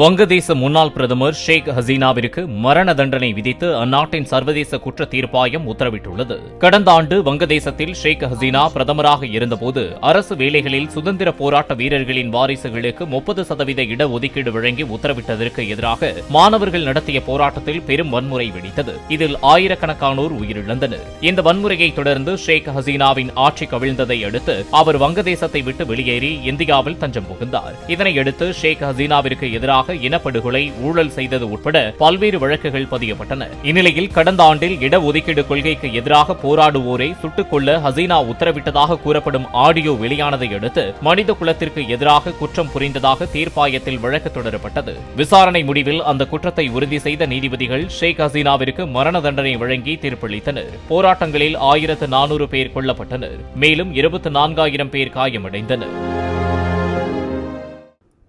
வங்கதேச முன்னாள் பிரதமர் ஷேக் ஹசீனாவிற்கு மரண தண்டனை விதித்து அந்நாட்டின் சர்வதேச குற்ற தீர்ப்பாயம் உத்தரவிட்டுள்ளது. கடந்த ஆண்டு வங்கதேசத்தில் ஷேக் ஹசீனா பிரதமராக இருந்தபோது அரசு வேலைகளில் சுதந்திர போராட்ட வீரர்களின் வாரிசுகளுக்கு முப்பது சதவீத இடஒதுக்கீடு வழங்கி உத்தரவிட்டதற்கு எதிராக மாணவர்கள் நடத்திய போராட்டத்தில் பெரும் வன்முறை வெடித்தது. இதில் ஆயிரக்கணக்கானோர் உயிரிழந்தனர். இந்த வன்முறையை தொடர்ந்து ஷேக் ஹசீனாவின் ஆட்சி கவிழ்ந்ததை அடுத்து அவர் வங்கதேசத்தை விட்டு வெளியேறி இந்தியாவில் தஞ்சம் புகுந்தார். இதனையடுத்து ஷேக் ஹசீனாவிற்கு எதிராக இனப்படுகொலை ஊழல் செய்தது உட்பட பல்வேறு வழக்குகள் பதியப்பட்டன. இந்நிலையில் கடந்த ஆண்டில் இடஒதுக்கீடு கொள்கைக்கு எதிராக போராடுவோரை சுட்டுக் ஹசீனா உத்தரவிட்டதாக கூறப்படும் ஆடியோ வெளியானதை அடுத்து மனித குலத்திற்கு எதிராக குற்றம் புரிந்ததாக தீர்ப்பாயத்தில் வழக்கு தொடரப்பட்டது. விசாரணை முடிவில் அந்த குற்றத்தை உறுதி செய்த நீதிபதிகள் ஷேக் ஹசீனாவிற்கு மரண தண்டனை வழங்கி தீர்ப்பளித்தனர். போராட்டங்களில் ஆயிரத்து நானூறு பேர் கொல்லப்பட்டனர். மேலும் இருபத்தி நான்காயிரம் பேர் காயமடைந்தனர்.